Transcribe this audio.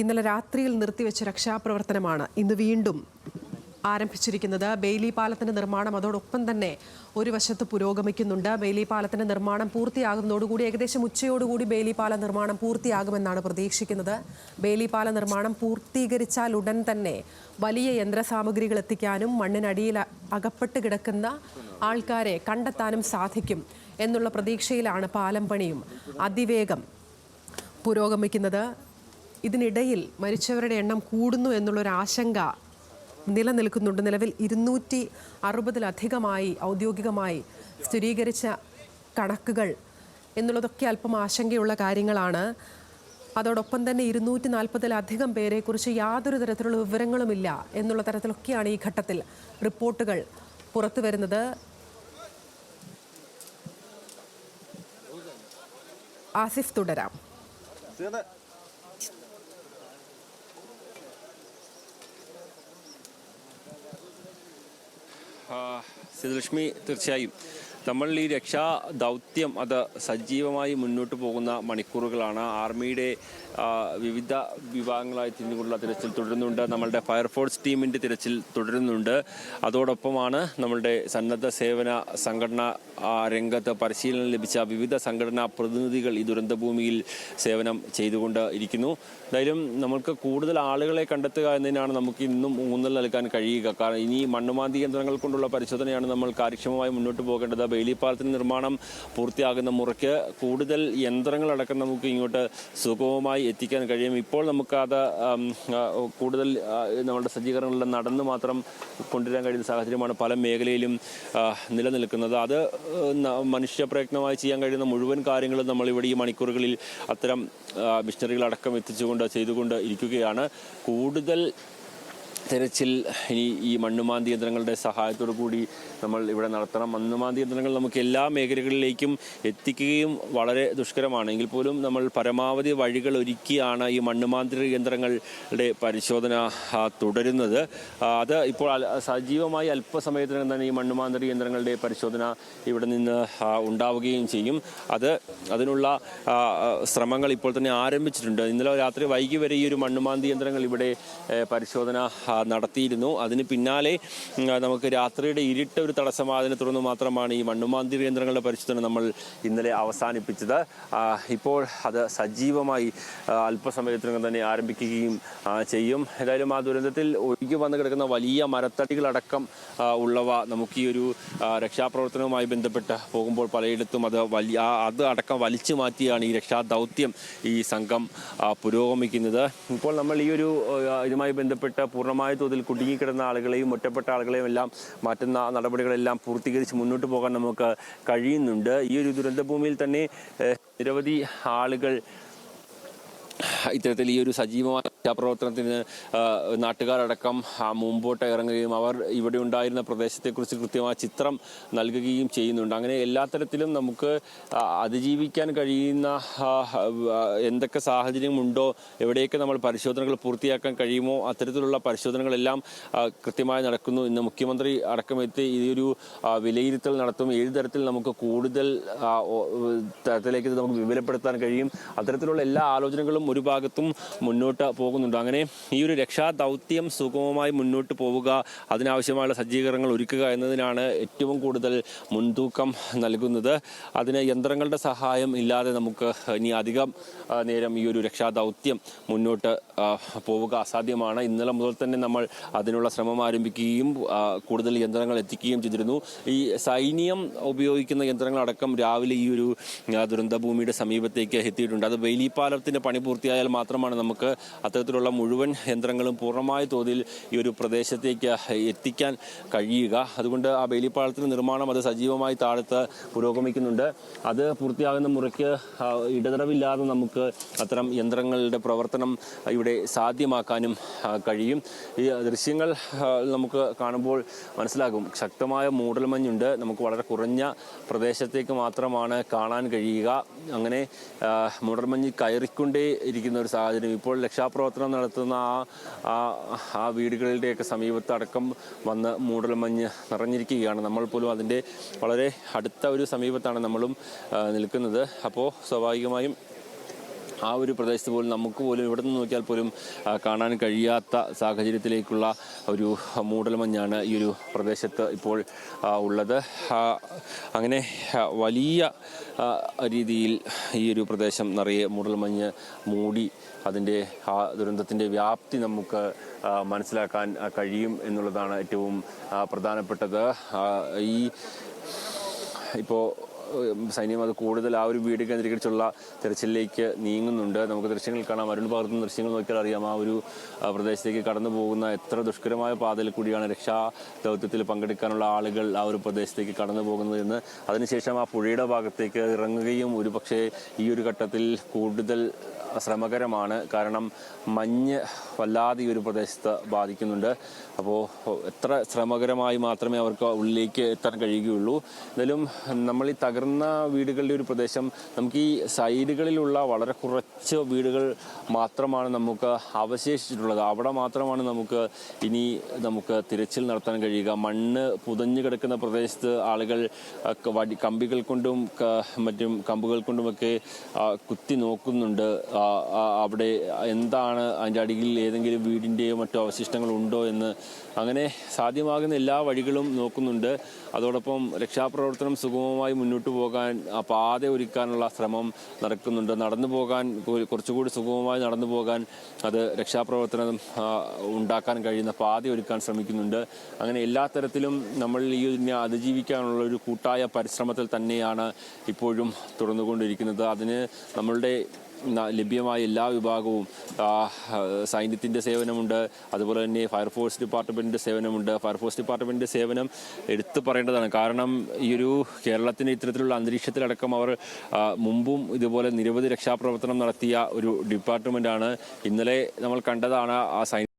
ഇന്നലെ രാത്രിയിൽ നിർത്തിവെച്ച രക്ഷാപ്രവർത്തനമാണ് ഇന്ന് വീണ്ടും ആരംഭിച്ചിരിക്കുന്നത്. ബെയിലി പാലത്തിന്റെ നിർമ്മാണം അതോടൊപ്പം തന്നെ ഒരു വശത്ത് പുരോഗമിക്കുന്നുണ്ട്. ബെയിലി പാലത്തിന്റെ നിർമ്മാണം പൂർത്തിയാകുന്നതോടുകൂടി ഏകദേശം ഉച്ചയോടുകൂടി ബെയിലി പാല നിർമ്മാണം പൂർത്തിയാകുമെന്നാണ് പ്രതീക്ഷിക്കുന്നത്. ബെയിലി പാല നിർമ്മാണം പൂർത്തീകരിച്ചാൽ ഉടൻ തന്നെ വലിയ യന്ത്രസാമഗ്രികൾ എത്തിക്കാനും മണ്ണിനടിയിൽ അകപ്പെട്ട് കിടക്കുന്ന ആൾക്കാരെ കണ്ടെത്താനും സാധിക്കും എന്നുള്ള പ്രതീക്ഷയിലാണ് പാലം പണിയും അതിവേഗം പുരോഗമിക്കുന്നത്. ഇതിനിടയിൽ മരിച്ചവരുടെ എണ്ണം കൂടുന്നു എന്നുള്ളൊരു ആശങ്ക നിലനിൽക്കുന്നുണ്ട്. നിലവിൽ ഇരുന്നൂറ്റി അറുപതിലധികമായി ഔദ്യോഗികമായി സ്ഥിരീകരിച്ച കണക്കുകൾ എന്നുള്ളതൊക്കെ അല്പം ആശങ്കയുള്ള കാര്യങ്ങളാണ്. അതോടൊപ്പം തന്നെ ഇരുന്നൂറ്റി നാൽപ്പതിലധികം പേരെക്കുറിച്ച് യാതൊരു തരത്തിലുള്ള വിവരങ്ങളുമില്ല എന്നുള്ള തരത്തിലൊക്കെയാണ് ഈ ഘട്ടത്തിൽ റിപ്പോർട്ടുകൾ പുറത്തു വരുന്നത്. ആസിഫ് തുടരാം. ആ, സിദ്ധലക്ഷ്മി തീർച്ചയായും. നമ്മൾ ഈ രക്ഷാ ദൗത്യം അത് സജീവമായി മുന്നോട്ട് പോകുന്ന മണിക്കൂറുകളാണ്. ആർമിയുടെ വിവിധ വിഭാഗങ്ങളായി തിരിഞ്ഞുകൊണ്ടുള്ള തിരച്ചിൽ തുടരുന്നുണ്ട്. നമ്മളുടെ ഫയർഫോഴ്സ് ടീമിന്റെ തിരച്ചിൽ തുടരുന്നുണ്ട്. അതോടൊപ്പമാണ് നമ്മളുടെ സന്നദ്ധ സേവന സംഘടന രംഗത്ത് പരിശീലനം ലഭിച്ച വിവിധ സംഘടനാ പ്രതിനിധികൾ ഈ ദുരന്തഭൂമിയിൽ സേവനം ചെയ്തുകൊണ്ട് ഇരിക്കുന്നു. എന്തായാലും നമുക്ക് കൂടുതൽ ആളുകളെ കണ്ടെത്തുക എന്നതിനാണ് നമുക്ക് ഇന്നും ഊന്നൽ നൽകാൻ കഴിയുക. കാരണം ഇനി മണ്ണുമാന്തി യന്ത്രങ്ങൾ കൊണ്ടുള്ള പരിശോധനയാണ് നമ്മൾ കാര്യക്ഷമമായി മുന്നോട്ട് പോകേണ്ടത്. ബെയിലിപ്പാലത്തിന് നിർമ്മാണം പൂർത്തിയാകുന്ന മുറയ്ക്ക് കൂടുതൽ യന്ത്രങ്ങളടക്കം നമുക്ക് ഇങ്ങോട്ട് സുഗമമായി എത്തിക്കാൻ കഴിയും. ഇപ്പോൾ നമുക്ക് അത് ആം, ആ, കൂടുതൽ നമ്മുടെ സജ്ജീകരണങ്ങളിൽ നടന്ന് മാത്രം കൊണ്ടുവരാൻ കഴിയുന്ന സാഹചര്യമാണ് പല മേഖലയിലും നിലനിൽക്കുന്നത്. അത് മനുഷ്യപ്രയത്നമായി ചെയ്യാൻ കഴിയുന്ന മുഴുവൻ കാര്യങ്ങളും നമ്മൾ ഇവിടെ ഈ മണിക്കൂറുകളിൽ അത്തരം മിഷനറികളടക്കം എത്തിച്ചുകൊണ്ട് ചെയ്തുകൊണ്ട് ഇരിക്കുകയാണ്. കൂടുതൽ തെരച്ചിൽ ഇനി ഈ മണ്ണുമാന്തി യന്ത്രങ്ങളുടെ സഹായത്തോടു കൂടി നമ്മൾ ഇവിടെ നടത്തണം. മണ്ണുമാന്തി യന്ത്രങ്ങൾ നമുക്ക് എല്ലാ മേഖലകളിലേക്കും എത്തിക്കുകയും വളരെ ദുഷ്കരമാണ്. എങ്കിൽ പോലും നമ്മൾ പരമാവധി വഴികൾ ഒരുക്കിയാണ് ഈ മണ്ണുമാന്തി യന്ത്രങ്ങളുടെ പരിശോധന തുടരുന്നത്. അത് ഇപ്പോൾ സജീവമായി അല്പസമയത്തിനകം തന്നെ ഈ മണ്ണുമാന്തി യന്ത്രങ്ങളുടെ പരിശോധന ഇവിടെ നിന്ന് ഉണ്ടാവുകയും ചെയ്യും. അത് അതിനുള്ള ശ്രമങ്ങൾ ഇപ്പോൾ തന്നെ ആരംഭിച്ചിട്ടുണ്ട്. ഇന്നലെ രാത്രി വൈകി വരെ ഈ ഒരു മണ്ണുമാന്തി യന്ത്രങ്ങൾ ഇവിടെ പരിശോധന നടത്തിയിരുന്നു. അതിന് പിന്നാലെ നമുക്ക് രാത്രിയുടെ ഇരുട്ട ഒരു തടസ്സമായതിനെ തുടർന്ന് മാത്രമാണ് ഈ മണ്ണുമാന്തി കേന്ദ്രങ്ങളുടെ പരിശോധന നമ്മൾ ഇന്നലെ അവസാനിപ്പിച്ചത്. ഇപ്പോൾ അത് സജീവമായി അല്പസമയത്തിനകം തന്നെ ആരംഭിക്കുകയും ചെയ്യും. ഏതായാലും ആ ദുരന്തത്തിൽ ഒഴുകി വന്നു കിടക്കുന്ന വലിയ മരത്തടികളടക്കം ഉള്ളവ നമുക്ക് ഈ ഒരു രക്ഷാപ്രവർത്തനവുമായി ബന്ധപ്പെട്ട് പോകുമ്പോൾ പലയിടത്തും അത് വലിയ അത് അടക്കം വലിച്ചു മാറ്റിയാണ് ഈ രക്ഷാ ദൗത്യം ഈ സംഘം പുരോഗമിക്കുന്നത്. ഇപ്പോൾ നമ്മൾ ഈ ഒരു ഇതുമായി ബന്ധപ്പെട്ട് പൂർണമായ തോതിൽ കുടുങ്ങിക്കിടന്ന ആളുകളെയും ഒറ്റപ്പെട്ട ആളുകളെയും എല്ലാം മാറ്റുന്ന നടപടികളെല്ലാം പൂർത്തീകരിച്ച് മുന്നോട്ട് പോകാൻ നമുക്ക് കഴിയുന്നുണ്ട്. ഈ ഒരു ദുരന്തഭൂമിയിൽ തന്നെ നിരവധി ആളുകൾ ഇത്തരത്തിൽ ഈ ഒരു സജീവമായ രക്ഷാപ്രവർത്തനത്തിന് നാട്ടുകാരടക്കം മുമ്പോട്ട് ഇറങ്ങുകയും അവർ ഇവിടെ ഉണ്ടായിരുന്ന പ്രദേശത്തെക്കുറിച്ച് കൃത്യമായ ചിത്രം നൽകുകയും ചെയ്യുന്നുണ്ട്. അങ്ങനെ എല്ലാ തരത്തിലും നമുക്ക് അതിജീവിക്കാൻ കഴിയുന്ന എന്തൊക്കെ സാഹചര്യമുണ്ടോ എവിടെയൊക്കെ നമ്മൾ പരിശോധനകൾ പൂർത്തിയാക്കാൻ കഴിയുമോ അത്തരത്തിലുള്ള പരിശോധനകളെല്ലാം കൃത്യമായി നടക്കുന്നു. ഇന്ന് മുഖ്യമന്ത്രി അടക്കമെത്തി ഇതൊരു വിലയിരുത്തൽ നടത്തും. ഏത് തരത്തിൽ നമുക്ക് കൂടുതൽ തരത്തിലേക്ക് നമുക്ക് വിപുലപ്പെടുത്താൻ കഴിയും? അത്തരത്തിലുള്ള എല്ലാ ആലോചനകളും ഒരു ഭാഗത്തും മുന്നോട്ട് പോകുന്നുണ്ട്. അങ്ങനെ ഈ ഒരു രക്ഷാ ദൗത്യം സുഗമമായി മുന്നോട്ട് പോവുക അതിനാവശ്യമായുള്ള സജ്ജീകരണങ്ങൾ ഒരുക്കുക എന്നതിനാണ് ഏറ്റവും കൂടുതൽ മുൻതൂക്കം നൽകുന്നത്. അതിന് യന്ത്രങ്ങളുടെ സഹായം ഇല്ലാതെ നമുക്ക് ഇനി അധികം നേരം ഈ ഒരു രക്ഷാ ദൗത്യം മുന്നോട്ട് പോവുക അസാധ്യമാണ്. ഇന്നലെ മുതൽ തന്നെ നമ്മൾ അതിനുള്ള ശ്രമം ആരംഭിക്കുകയും കൂടുതൽ യന്ത്രങ്ങൾ എത്തിക്കുകയും ചെയ്തിരുന്നു. ഈ സൈന്യം ഉപയോഗിക്കുന്ന യന്ത്രങ്ങളടക്കം രാവിലെ ഈ ഒരു ദുരന്തഭൂമിയുടെ സമീപത്തേക്ക് എത്തിയിട്ടുണ്ട്. അത് ബെയിലി പാലത്തിന്റെ പണി പൂർത്തിയായാൽ മാത്രമാണ് നമുക്ക് അത്തരത്തിലുള്ള മുഴുവൻ യന്ത്രങ്ങളും പൂർണമായ തോതിൽ ഈ ഒരു പ്രദേശത്തേക്ക് എത്തിക്കാൻ കഴിയുക. അതുകൊണ്ട് ആ ബെയിലി നിർമ്മാണം അത് സജീവമായി താഴത്ത് പുരോഗമിക്കുന്നുണ്ട്. അത് പൂർത്തിയാകുന്ന മുറയ്ക്ക് ഇടതടവില്ലാതെ നമുക്ക് അത്തരം യന്ത്രങ്ങളുടെ പ്രവർത്തനം ഇവിടെ സാധ്യമാക്കാനും കഴിയും. ഈ ദൃശ്യങ്ങൾ നമുക്ക് കാണുമ്പോൾ മനസ്സിലാകും. ശക്തമായ മൂടൽമഞ്ഞുണ്ട്. നമുക്ക് വളരെ കുറഞ്ഞ പ്രദേശത്തേക്ക് മാത്രമാണ് കാണാൻ കഴിയുക. അങ്ങനെ മൂടൽമഞ്ഞ് കയറിക്കൊണ്ടേ ഇരിക്കുന്ന ഒരു സാഹചര്യം. ഇപ്പോൾ രക്ഷാപ്രവർത്തനം നടത്തുന്ന ആ ആ വീടുകളുടെയൊക്കെ സമീപത്ത് അടക്കം വന്ന് മൂടൽമഞ്ഞ് നിറഞ്ഞിരിക്കുകയാണ്. നമ്മൾ പോലും അതിന്റെ വളരെ അടുത്ത ഒരു സമീപത്താണ് നമ്മളും നിൽക്കുന്നത്. അപ്പോൾ സ്വാഭാവികമായും ആ ഒരു പ്രദേശത്ത് പോലും നമുക്ക് പോലും ഇവിടെ നിന്ന് നോക്കിയാൽ പോലും കാണാൻ കഴിയാത്ത സാഹചര്യത്തിലേക്കുള്ള ഒരു മൂടൽമഞ്ഞാണ് ഈ ഒരു പ്രദേശത്ത് ഇപ്പോൾ ഉള്ളത്. അങ്ങനെ വലിയ രീതിയിൽ ഈ ഒരു പ്രദേശം നിറയെ മൂടൽമഞ്ഞ് മൂടി അതിന്റെ ആ ദുരന്തത്തിന്റെ വ്യാപ്തി നമുക്ക് മനസ്സിലാക്കാൻ കഴിയും എന്നുള്ളതാണ് ഏറ്റവും പ്രധാനപ്പെട്ടത്. ഈ ഇപ്പോൾ സൈന്യം അത് കൂടുതൽ ആ ഒരു വീട് കേന്ദ്രീകരിച്ചുള്ള തെരച്ചിലേക്ക് നീങ്ങുന്നുണ്ട്. നമുക്ക് ദൃശ്യങ്ങൾ കാണാം. അരുൺ പകർത്തുന്ന ദൃശ്യങ്ങൾ നോക്കിയാൽ അറിയാം. ആ ഒരു പ്രദേശത്തേക്ക് കടന്നു പോകുന്ന എത്ര ദുഷ്കരമായ പാതയിൽ കൂടിയാണ് രക്ഷാ ദൗത്യത്തിൽ പങ്കെടുക്കാനുള്ള ആളുകൾ ആ ഒരു പ്രദേശത്തേക്ക് കടന്നു പോകുന്നത് എന്ന്. അതിനുശേഷം ആ പുഴയുടെ ഭാഗത്തേക്ക് ഇറങ്ങുകയും ഒരു പക്ഷേ ഈ ഒരു ഘട്ടത്തിൽ കൂടുതൽ ശ്രമകരമാണ്. കാരണം മഞ്ഞ് വല്ലാതെ ഈ ഒരു പ്രദേശത്ത് ബാധിക്കുന്നുണ്ട്. അപ്പോൾ എത്ര ശ്രമകരമായി മാത്രമേ അവർക്ക് ഉള്ളിലേക്ക് എത്താൻ കഴിയുകയുള്ളൂ. എന്നാലും നമ്മൾ ഈ തകർന്ന വീടുകളുടെ ഒരു പ്രദേശം നമുക്ക് ഈ സൈഡുകളിലുള്ള വളരെ കുറച്ച് വീടുകൾ മാത്രമാണ് നമുക്ക് അവശേഷിച്ചിട്ടുള്ളത്. അവിടെ മാത്രമാണ് നമുക്ക് ഇനി നമുക്ക് തിരച്ചിൽ നടത്താൻ കഴിയുക. മണ്ണ് പുതഞ്ഞു കിടക്കുന്ന പ്രദേശത്ത് ആളുകൾ കമ്പികൾ കൊണ്ടും മറ്റും കമ്പുകൾ കൊണ്ടുമൊക്കെ കുത്തി നോക്കുന്നുണ്ട്. അവിടെ എന്താണ് അതിന്റെ അടിയിൽ ഏതെങ്കിലും വീടിന്റെയോ മറ്റോ അവശിഷ്ടങ്ങൾ ഉണ്ടോ എന്ന് അങ്ങനെ സാധ്യമാകുന്ന എല്ലാ വഴികളും നോക്കുന്നുണ്ട്. അതോടൊപ്പം രക്ഷാപ്രവർത്തനം സുഗമമായി മുന്നോട്ട് പോകാൻ ആ പാത ഒരുക്കാനുള്ള ശ്രമം നടക്കുന്നുണ്ട്. നടന്നു പോകാൻ കുറച്ചുകൂടി സുഗമമായി നടന്നു പോകാൻ അത് രക്ഷാപ്രവർത്തനം ഉണ്ടാക്കാൻ കഴിയുന്ന പാത ഒരുക്കാൻ ശ്രമിക്കുന്നുണ്ട്. അങ്ങനെ എല്ലാ തരത്തിലും നമ്മൾ ഈ ഇതിനെ അതിജീവിക്കാനുള്ള ഒരു കൂട്ടായ പരിശ്രമത്തിൽ തന്നെയാണ് ഇപ്പോഴും തുറന്നുകൊണ്ടിരിക്കുന്നത് അതിന് നമ്മളുടെ ലഭ്യമായ എല്ലാ വിഭാഗവും സൈന്യത്തിന്റെ സേവനമുണ്ട്. അതുപോലെ തന്നെ ഫയർഫോഴ്സ് ഡിപ്പാർട്ട്മെന്റിന്റെ സേവനമുണ്ട്. ഫയർഫോഴ്സ് ഡിപ്പാർട്ട്മെന്റിന്റെ സേവനം എടുത്തു പറയേണ്ടതാണ്. കാരണം ഈ ഒരു കേരളത്തിന്റെ ഇത്തരത്തിലുള്ള അന്തരീക്ഷത്തിലടക്കം അവർ മുമ്പും ഇതുപോലെ നിരവധി രക്ഷാപ്രവർത്തനം നടത്തിയ ഒരു ഡിപ്പാർട്ട്മെന്റാണ് ഇന്നലെ നമ്മൾ കണ്ടതാണ് ആ സൈന്യ